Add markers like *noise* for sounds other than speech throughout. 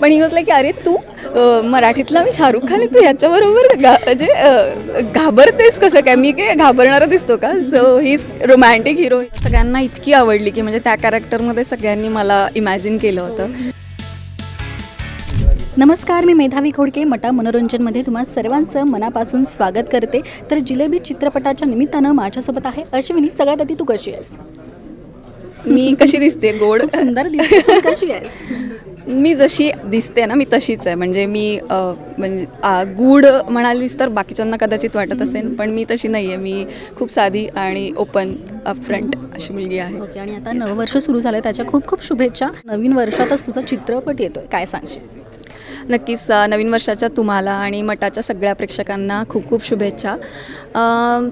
पण he was की अरे तू मराठीतला मी शाहरुख खान आहे तू ह्याच्याबरोबर गा म्हणजे घाबरतेस कसं काय? मी काय घाबरणारा दिसतो का? So he is romantic hero सगळ्यांना इतकी आवडली की म्हणजे त्या कॅरेक्टरमध्ये सगळ्यांनी मला इमॅजिन केलं होतं. नमस्कार मी मेधावी खोडके मटा मनोरंजनमध्ये तुम्हा सर्वांचं मनापासून स्वागत करते. तर जिलेबी चित्रपटाच्या निमित्तानं माझ्यासोबत आहे अश्विनी. सगळ्यात आधी तू कशी आहेस? मी कशी दिसते? गोड? सुंदर दिसते. कशी आहेस? मी जशी दिसते ना मी तशीच आहे. म्हणजे मी म्हणजे गूढ म्हणालीस तर बाकीच्यांना कदाचित वाटत असेल पण मी तशी नाही आहे मी खूप साधी आणि ओपन फ्रंट अशी मुलगी आहे. ओके आणि आता नववर्ष सुरू झालं त्याच्या खूप खूप शुभेच्छा. नवीन वर्षातच तुझा चित्रपट येतोय. काय सांगशील? नक्कीच नवीन वर्षाच्या तुम्हाला आणि मठाच्या सगळ्या प्रेक्षकांना खूप खूप शुभेच्छा.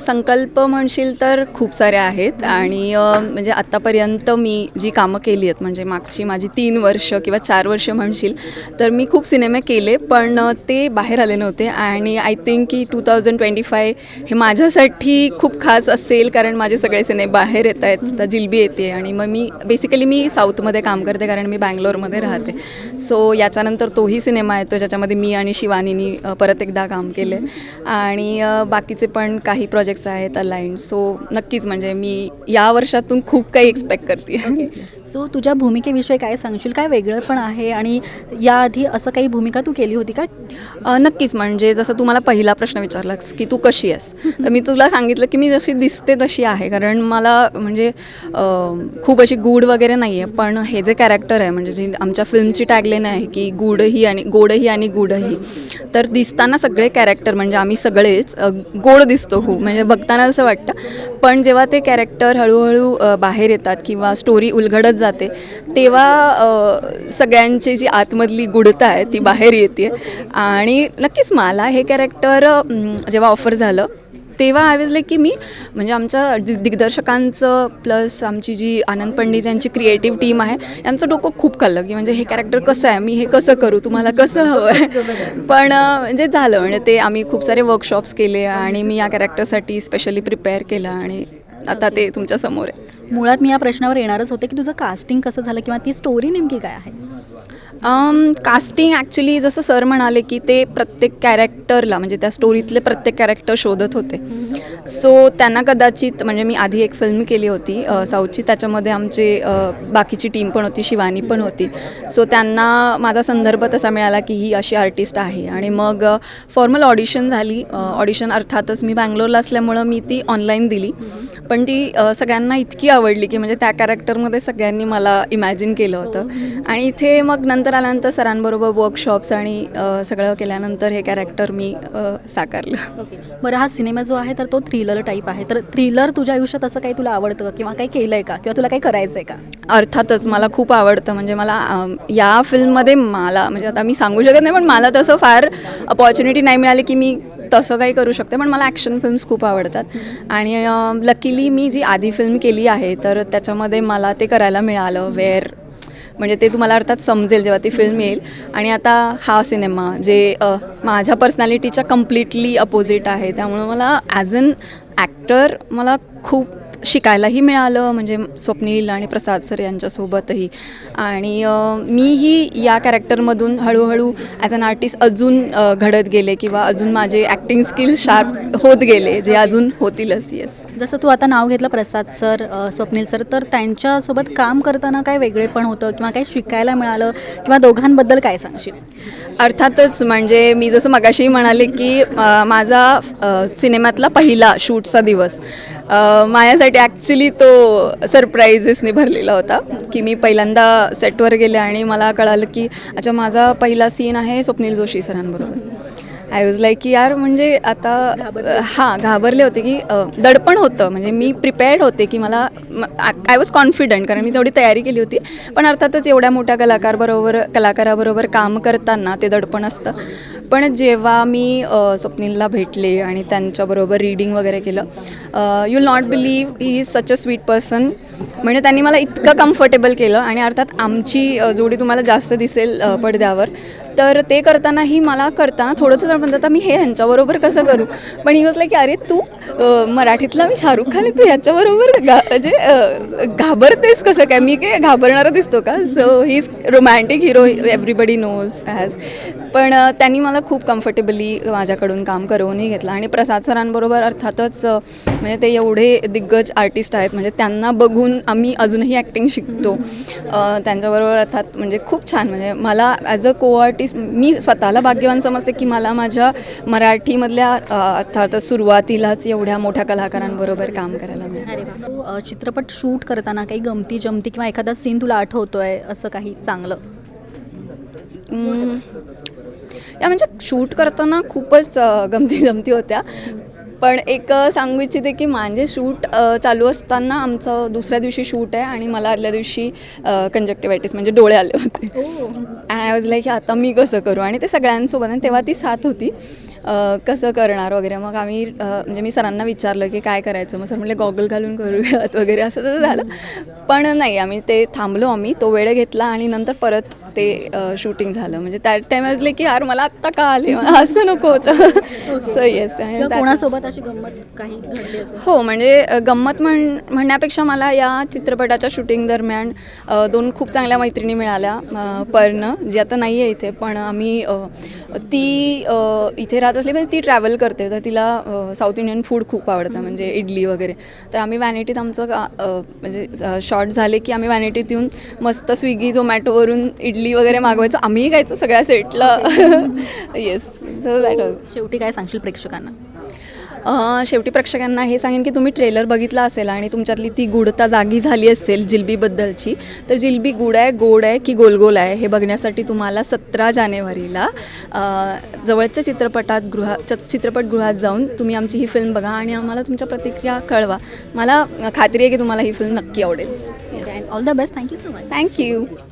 संकल्प म्हणशील तर खूप सारे आहेत आणि म्हणजे आत्तापर्यंत मी जी कामं केली आहेत म्हणजे मागची माझी तीन वर्ष किंवा चार वर्ष म्हणशील तर मी खूप सिनेमे केले पण ते बाहेर आले नव्हते आणि आय थिंक की टू थाउजंड ट्वेंटी फाय हे माझ्यासाठी खूप खास असेल कारण माझे सगळे सिनेमे बाहेर येत आहेत आता जिलबी येते आणि मग मी बेसिकली मी साऊथमध्ये काम करते कारण मी बँगलोरमध्ये राहते. सो याच्यानंतर तोही सिनेमा येतो ज्याच्यामध्ये मी आणि शिवानीनी परत एकदा काम केलं आणि बाकीचे पण काही प्रोजेक्ट्स आहेत अलाइंड सो नक्कीच म्हणजे मी या वर्षातून खूप काही एक्सपेक्ट करते सो तुझ्या भूमिकेविषयी काय सांगशील? काय वेगळं पण आहे? आणि याआधी असं काही भूमिका तू केली होती का? नक्कीच. म्हणजे जसं तू मला पहिला प्रश्न विचारलास की तू कशी आहेस? तर मी तुला सांगितलं की मी जशी दिसते तशी आहे. कारण मला म्हणजे खूप अशी गूढ वगैरे नाही आहे पण हे जे कॅरेक्टर आहे म्हणजे जी आमच्या फिल्मची टॅगलाईन आहे की गूढही आणि गोडही आणि गूढही तर दिसताना सगळे कॅरेक्टर म्हणजे आम्ही सगळेच गोड दिसतो खूप. म्हणजे बघताना असं वाटतं. पण जेव्हा ते कॅरेक्टर हळूहळू बाहेर येतात किंवा स्टोरी उलगडत जाते तेव्हा सगळ्यांची जी आतमधली गुढता आहे ती बाहेर येते. आणि नक्कीच मला हे कॅरेक्टर जेव्हा ऑफर झालं तेव्हा आय वॉज लाईक की मी म्हणजे आमच्या दि दिग्दर्शकांचं प्लस आमची जी आनंद पंडित यांची क्रिएटिव्ह टीम आहे यांचं डोकं खूप खाल्लं की म्हणजे हे कॅरेक्टर कसं आहे मी हे कसं करू तुम्हाला कसं हवं आहे? पण म्हणजे झालं म्हणजे ते आम्ही खूप सारे वर्कशॉप्स केले आणि मी या कॅरेक्टरसाठी स्पेशली प्रिपेअर केलं आणि आता ते तुमच्यासमोर आहे. मुळात मी या प्रश्नावर येणारच होते की तुझं कास्टिंग कसं झालं किंवा ती स्टोरी नेमकी काय आहे? कास्टिंग ॲक्च्युली जसं सर म्हणाले की ते प्रत्येक कॅरेक्टरला म्हणजे त्या स्टोरीतले प्रत्येक कॅरेक्टर शोधत होते. सो त्यांना कदाचित म्हणजे मी आधी एक फिल्म केली होती साऊथची. त्याच्यामध्ये आमचे बाकीची टीम पण होती शिवानी पण होती. सो त्यांना माझा संदर्भ तसा मिळाला की ही अशी आर्टिस्ट आहे. आणि मग फॉर्मल ऑडिशन झाली. ऑडिशन अर्थातच मी बँगलोरला असल्यामुळं मी ती ऑनलाईन दिली. पण ती सगळ्यांना इतकी आवडली की म्हणजे त्या कॅरेक्टरमध्ये सगळ्यांनी मला इमॅजिन केलं होतं. आणि इथे मग नंतर आल्यानंतर सरांबरोबर वर्कशॉप्स आणि सगळं केल्यानंतर हे कॅरेक्टर मी साकारलं. बरं हा सिनेमा जो आहे तर तो थ्री थ्रिलर टाईप आहे. तर थ्रिलर तुझ्या आयुष्यात असं काही तुला आवडतं का? किंवा काही केलं आहे का? किंवा तुला काही करायचं आहे का? अर्थातच मला खूप आवडतं. म्हणजे मला अम, या फिल्ममध्ये मला म्हणजे आता मी सांगू शकत नाही पण मला तसं फार अपॉर्च्युनिटी नाही मिळाली की मी तसं काही करू शकते. पण मला ॲक्शन फिल्म्स खूप आवडतात. आणि लकीली मी जी आधी फिल्म केली आहे तर त्याच्यामध्ये मला ते करायला मिळालं वेअर म्हणजे ते तुम्हाला अर्थात समजेल जेव्हा ती फिल्म येईल. आणि आता हा सिनेमा जे माझ्या पर्सनॅलिटीच्या कम्प्लिटली अपोजिट आहे. त्यामुळं मला ॲज अन ॲक्टर मला खूप शिकायलाही मिळालं म्हणजे स्वप्नील आणि प्रसाद सर यांच्यासोबतही. आणि मीही या कॅरेक्टरमधून हळूहळू ॲज अन आर्टिस्ट अजून घडत गेले किंवा अजून माझे ॲक्टिंग स्किल्स शार्प होत गेले जे अजून होतीलच येस जसं तू आता नाव घेतलं प्रसाद सर स्वप्नील सर तर त्यांच्यासोबत काम करताना काय वेगळेपण होतं किंवा काही शिकायला मिळालं किंवा दोघांबद्दल काय सांगशील? अर्थातच म्हणजे मी जसं मगाशी म्हणाले की माझा सिनेमातला पहिला शूटचा दिवस. माझ्यासाठी ॲक्च्युली तो सरप्राईजेसने भरलेला होता की मी पहिल्यांदा सेटवर गेले आणि मला कळालं की अच्छा माझा पहिला सीन आहे स्वप्नील जोशी सरांबरोबर. आय वॉज लाईक की यार म्हणजे आता हां घाबरले होते की दडपण होतं. म्हणजे मी प्रिपेअर्ड होते की मला आय वॉज कॉन्फिडंट कारण मी तेवढी तयारी केली होती. पण अर्थातच एवढ्या मोठ्या कलाकारबरोबर कलाकाराबरोबर काम करताना ते दडपण असतं. पण जेव्हा मी स्वप्नीलला भेटले आणि त्यांच्याबरोबर रीडिंग वगैरे केलं you not believe he is such a sweet person म्हणजे त्यांनी मला इतकं कम्फर्टेबल केलं आणि अर्थात आमची जोडी तुम्हाला जास्त दिसेल पडद्यावर. तर ते करतानाही मला करताना थोडंसं जण म्हणतात आता मी हे ह्यांच्याबरोबर कसं करू? पण ही वॉज की अरे तू मराठीतला मी शाहरुख खान आहे तू ह्याच्याबरोबर गा म्हणजे घाबरतेस कसं काय? मी काय घाबरणारा दिसतो का? So he is romantic hero everybody knows as पण त्यांनी मला खूप कम्फर्टेबली माझ्याकडून काम करवूनही घेतलं. आणि प्रसाद सरांबरोबर अर्थातच म्हणजे ते एवढे दिग्गज आर्टिस्ट आहेत. म्हणजे त्यांना बघून आम्ही अजूनही ॲक्टिंग शिकतो. त्यांच्याबरोबर अर्थात म्हणजे खूप छान. म्हणजे मला ॲज अ को आर्टिस्ट मी स्वतःला भाग्यवान समजते की मला माझ्या मराठीमधल्या अ, अर्थातच सुरुवातीलाच एवढ्या मोठ्या कलाकारांबरोबर काम करायला मिळालं. चित्रपट शूट करताना काही गमती जमती किंवा एखादा सीन तुला आठवतोय असं काही चांगलं. या म्हणजे शूट करताना खूपच गमती जमती होत्या. पण एक सांगू इच्छिते की माझे शूट चालू असताना आमचं दुसऱ्या दिवशी शूट आहे आणि मला आदल्या दिवशी कंजक्टिव्हायटिस म्हणजे डोळे आले होते. आय वॉज लाईक आता मी कसं करू? आणि ते सगळ्यांसोबत आणि तेव्हा ती साथ होती. कसं करणार वगैरे. मग आम्ही म्हणजे मी सरांना विचारलं की काय करायचं? मग सर म्हणले गॉगल घालून करूयात *laughs* वगैरे. असं तसं झालं. पण नाही आम्ही ते थांबलो आम्ही. तो वेळ घेतला आणि नंतर परत ते शूटिंग झालं. म्हणजे त्या टाइम वाजले की यार मला आत्ता का आले? मला असं नको होतं. *laughs* सो येस कोणासोबत अशी गंमत काही असेल? हो म्हणजे गंमत म्हण म्हणण्यापेक्षा मला या चित्रपटाच्या शूटिंग दरम्यान दोन खूप चांगल्या मैत्रिणी मिळाल्या पर्ण जी आता नाही आहे इथे पण आम्ही ती इथे राहत असली म्हणजे ती ट्रॅव्हल करते. तर तिला साऊथ इंडियन फूड खूप आवडतं म्हणजे इडली वगैरे. तर आम्ही वॅनिटीत आमचं म्हणजे शॉर्ट झाले की आम्ही वॅनिटीत येऊन मस्त स्विगी झोमॅटोवरून इडली वगैरे मागवायचो. आम्हीही खायचो सगळ्या सेटला येस सो दॅट वॉज शेवटी काय सांगशील प्रेक्षकांना? शेवटी प्रेक्षकांना हे सांगेन की तुम्ही ट्रेलर बघितला असेल आणि तुमच्यातली ती गुडता जागी झाली असेल जिलबीबद्दलची तर जिलबी गुड आहे गोड आहे की गोलगोल आहे हे बघण्यासाठी तुम्हाला सतरा जानेवारीला जवळच्या चित्रपटात गृहा चित्रपटगृहात जाऊन तुम्ही आमची ही फिल्म बघा आणि आम्हाला तुमच्या प्रतिक्रिया कळवा. मला खात्री आहे की तुम्हाला ही फिल्म नक्की आवडेल. All the best thank you so much thank you